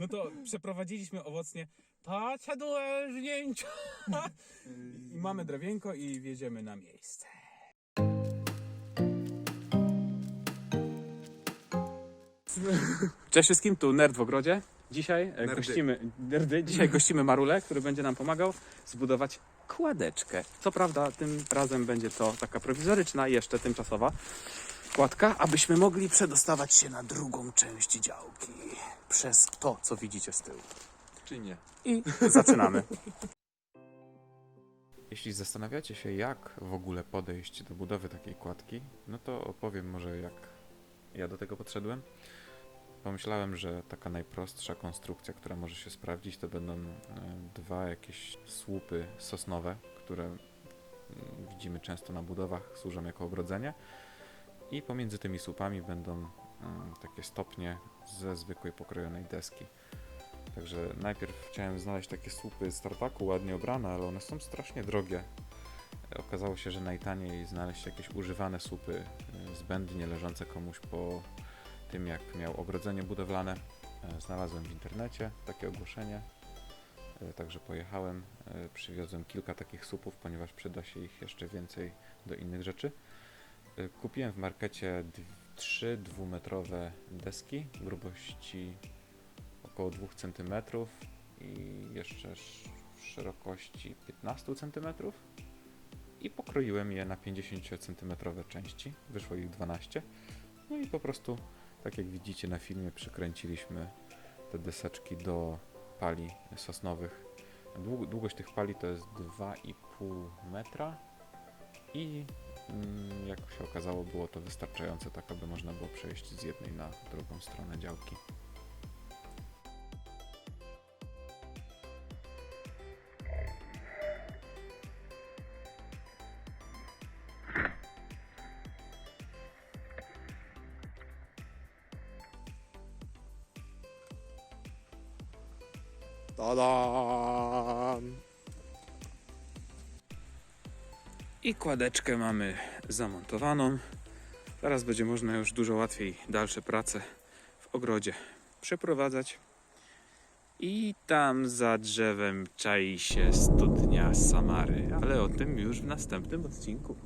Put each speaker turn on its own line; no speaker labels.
No to przeprowadziliśmy owocnie tacia dołężnięcia. I mamy drewienko i wjedziemy na miejsce. Cześć wszystkim, tu Nerd w ogrodzie. Dzisiaj e,
Nerdy.
gościmy, nerdy, dzisiaj gościmy Marulę, który będzie nam pomagał zbudować kładeczkę. Co prawda tym razem będzie to taka prowizoryczna, jeszcze tymczasowa kładka, abyśmy mogli przedostawać się na drugą część działki przez to, co widzicie z tyłu.
Czy nie?
I zaczynamy.
Jeśli zastanawiacie się, jak w ogóle podejść do budowy takiej kładki, no to opowiem może, jak ja do tego podszedłem. Pomyślałem, że taka najprostsza konstrukcja, która może się sprawdzić, to będą e, dwa jakieś słupy sosnowe, które mm, widzimy często na budowach, służą jako ogrodzenie. I pomiędzy tymi słupami będą mm, takie stopnie ze zwykłej pokrojonej deski. Także najpierw chciałem znaleźć takie słupy z tartaku ładnie obrane, ale one są strasznie drogie. Okazało się, że najtaniej znaleźć jakieś używane słupy y, zbędnie leżące komuś po tym, jak miał ogrodzenie budowlane. E, Znalazłem w internecie takie ogłoszenie, E, także pojechałem, e, przywiozłem kilka takich słupów, ponieważ przyda się ich jeszcze więcej do innych rzeczy. Kupiłem w markecie trzy dwumetrowe deski grubości około 2 cm i jeszcze sz- szerokości 15 cm i pokroiłem je na 50 cm części, wyszło ich 12 no i po prostu tak jak widzicie na filmie przykręciliśmy te deseczki do pali sosnowych. Dług- długość tych pali to jest 2,5 metra i jak się okazało było to wystarczające tak aby można było przejść z jednej na drugą stronę działki
Tadam!
I kładeczkę mamy zamontowaną. Teraz będzie można już dużo łatwiej dalsze prace w ogrodzie przeprowadzać. I tam za drzewem czai się studnia Samary, ale o tym już w następnym odcinku.